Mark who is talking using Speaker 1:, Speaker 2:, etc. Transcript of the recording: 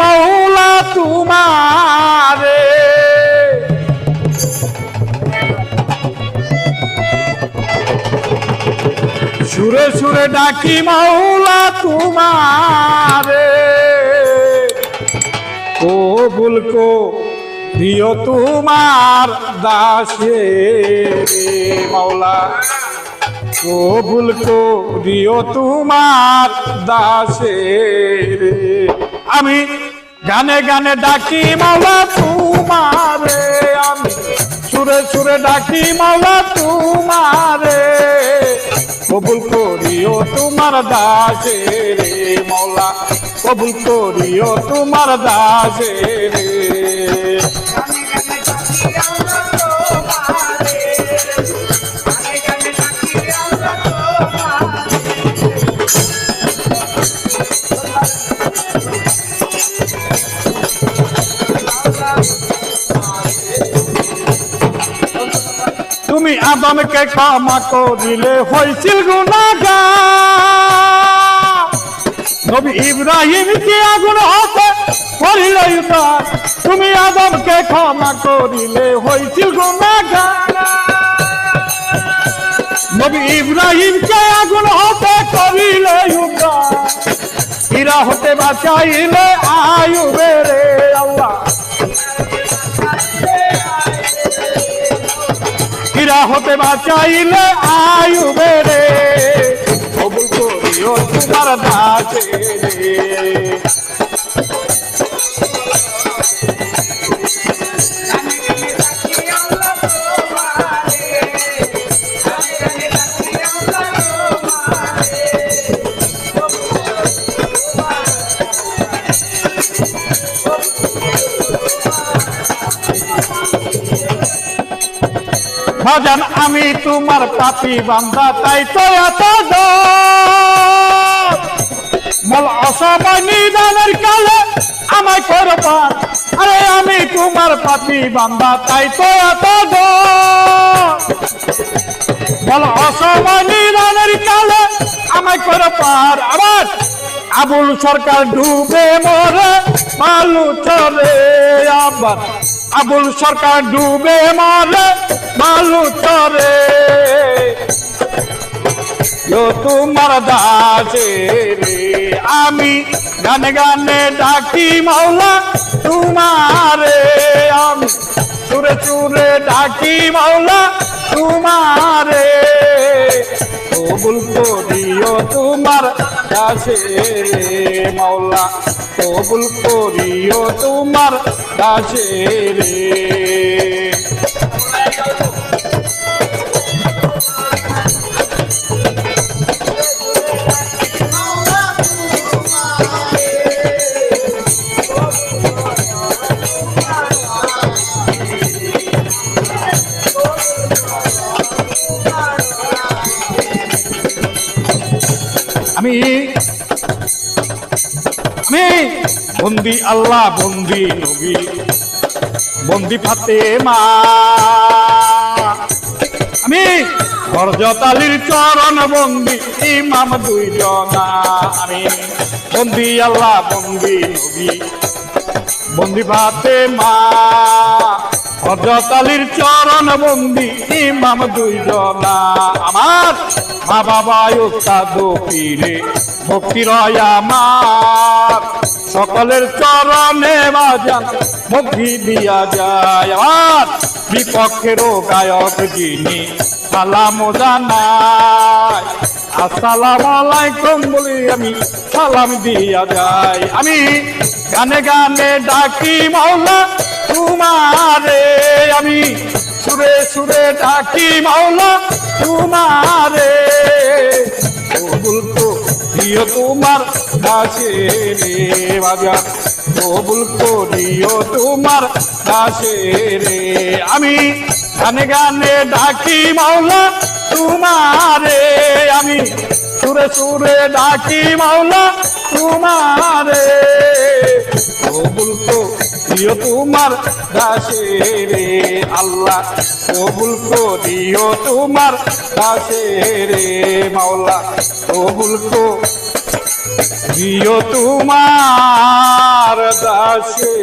Speaker 1: মৌলা তোমারে। সুরে সুরে ডাকি মৌলা তোমারে। কবুল কো দিও তোমার দাসে মাওলা কবুল কো দিও তোমার দাসে আমি গানে গানে ডাকি মাওলা তোমারে, আমি সুরে সুরে ডাকি মাওলা তোমারে। কবুল করিও তোমার দাসে রে মাওলা, কবুল করিও তোমার দাসে রে। আদমকে ক্ষমা করিলে হয়েছিল গুণাগার নবী ইব্রাহিমকে আগুন হতে করিল তুমি আদমকে ক্ষমা করিলে হয়েছিল গুণাগার নবী ইব্রাহিমকে আগুন হতে করিলে ইরা হতে বাঁচাইলে আয়ু বেড়ে আল্লাহ। হতে বাঁচাইলে আয়ু বেড়ে। কবুল করিও তোমার দাসে রে। ভজন আমি তোমার পাপি বান্দা, তাই তো এত। বল অসময় নিদানের কালে আমায় করবার, আরে আমি তোমার পাপি বান্দা, তাই তো এত। বল অসময় নিদানের কালে আমায় করবার, আবার আবুল সরকার ডুবে মরে, মালু চলে আবার আবুল সরকার ডুবে মরে চরে ও তোমার দাসে আমি গানে গানে ডাকি মাওলা তোমারে। আমি চুরে চুরে ডাকি মাওলা তোমারে। কবুল করিও তোমার কাছে রে মাওলা কবুল করিও তোমার কাছে রে। আমি আমি বন্দি আল্লাহ, বন্দি নবী, বন্দি ফাতে মা আমি হরজতালির চরণ বন্দি, ইমাম দুই জনা আমি বন্দি আল্লাহ, বন্দি নবী, বন্দি ফাতে মা হরজতালির চরণ বন্দি, ইমাম দুই জনা আমার মা বাবা উস্তাদ পীরে, ভক্তি রয় আমার। সকলের চরণে বাজান ভক্তি দিয়া যায়। আমার বিপক্ষেরও গায়ক যিনি, সালাম জানাই। আসসালাম আলাইকুম বলি আমি, সালাম দিয়া যাই। আমি গানে গানে ডাকি মাওলা তোমারে। আমি সুরে সুরে ডাকি, মাওলা তোমারে। কবুল তো দিও তোমার কাছে রে বাজার কবুল করিও তোমার কাছে রে। আমি গানে গানে ডাকি, মাওলা তোমারে। আমি সুরে সুরে ডাকি মাওলা তোমারে। কবুল তো দিও তোমার দাসে রে আল্লাহ। কবুল করিও তোমার দাসে রে মাওলা। কবুল করিও প্রিয় তোমার দাসে